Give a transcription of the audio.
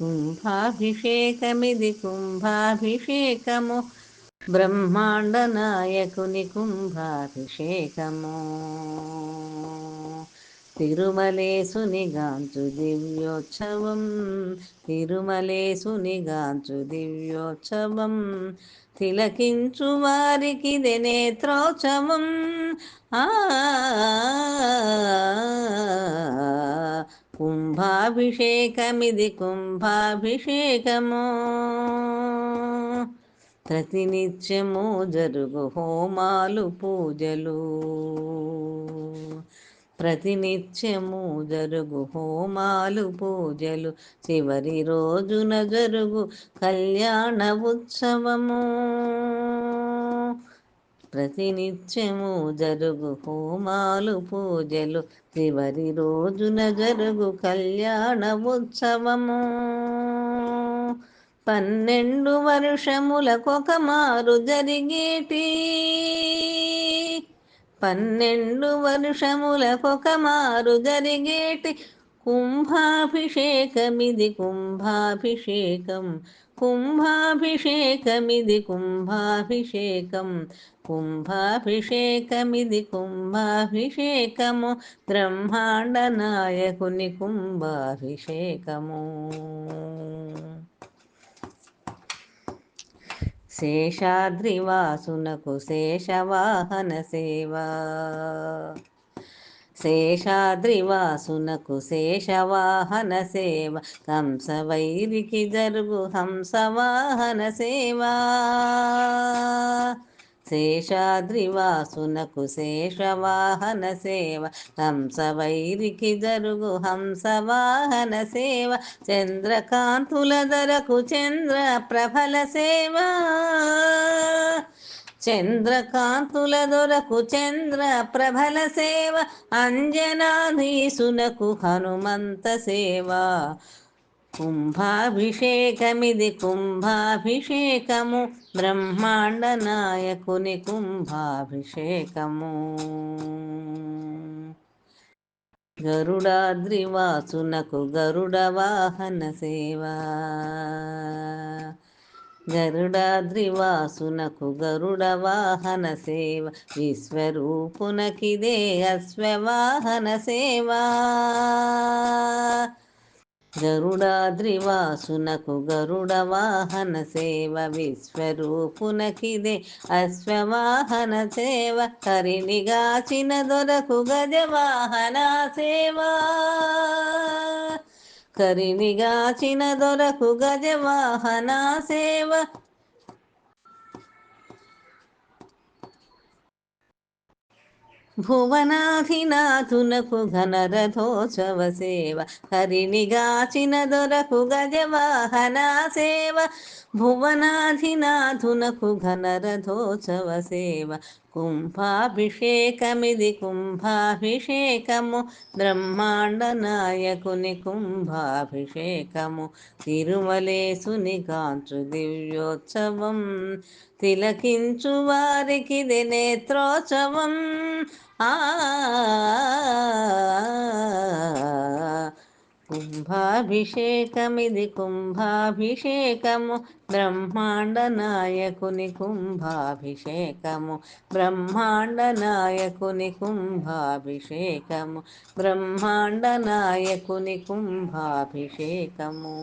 కుంభాభిషేకమిది కుంభాభిషేకము. బ్రహ్మాండ నాయకుని కుంభాభిషేకము తిరుమలేసునిగాంచు దివ్యోత్సవం. తిరుమలేసునిగాంచు దివ్యోత్సవం. తిలకించు వారికి నేత్రోత్సవం. ఆ కుంభాభిషేకమిది కుంభాభిషేకము. ప్రతినిత్యము జరుగు హోమాలు పూజలు. ప్రతినిత్యము జరుగు హోమాలు పూజలు. చివరి రోజున జరుగు కళ్యాణ ఉత్సవము. ప్రతినిత్యము జరుగు హోమాలు పూజలు. చివరి రోజున జరుగు కళ్యాణ ఉత్సవము. పన్నెండు వర్షములకొక మారు జరిగేటి. పన్నెండు వర్షములకొక మారు జరిగేటి. కుంభాభిషేకమిది కుంభాభిషేకం కుంభాభిషేకమిది కుంభాభిషేకం కుంభాభిషేకమిది కుంభాభిషేకము బ్రహ్మాండ నాయకుని కుంభాభిషేకము. శేషాద్రివాసునకు శేషవాహన సేవా. శేషాద్రివాసునకు శేషవాహన సేవ కంసవైరికి జరుగు హంసవాహన సేవా. శేషాద్రివాసునకు శేషవాహన సేవ హంసవైరికి జరుగు హంసవాహన సేవ. చంద్రకాంతుల ధరకు చంద్ర ప్రభల సేవా. చంద్రకాంతుల దొరకు చంద్ర ప్రభల సేవ అంజనాధీసునకు హనుమంత సేవ. కుంభాభిషేకమిది కుంభాభిషేకము బ్రహ్మాండ నాయకుని కుంభాభిషేకము. గరుడాద్రివాసునకు గరుడ వాహన సేవా. గరుడాద్రివాసునకు గరుడ వాహన సేవ. విశ్వరూపునకిదే అశ్వవాహన సేవా. గరుడాద్రివాసునకు గరుడ వాహన సేవ. విశ్వరూపునకిదే అశ్వవాహన సేవ. కరినిగాచిన దొరకు గజవాహన సేవా. కరినిగాచిన దొరకు గజవాహన సేవ. భువనాధినాథునకు ఘనరథోత్సవ సేవ. హరినిగాచిన దొరకు గజవాహన సేవ. భువనాధినాథునకు ఘనరథోత్సవ సేవ. కుంభాభిషేకమిది కుంభాభిషేకము బ్రహ్మాండ నాయకుని కుంభాభిషేకము తిరుమలేసుని కాంచు దివ్యోత్సవం తిలకించు వారికి నేత్రోత్సవం. ఆ కుంభాభిషేకమిది కుంభాభిషేకము బ్రహ్మాండ నాయకుని కుంభాభిషేకము బ్రహ్మాండ నాయకుని కుంభాభిషేకము బ్రహ్మాండ నాయకుని కుంభాభిషేకము.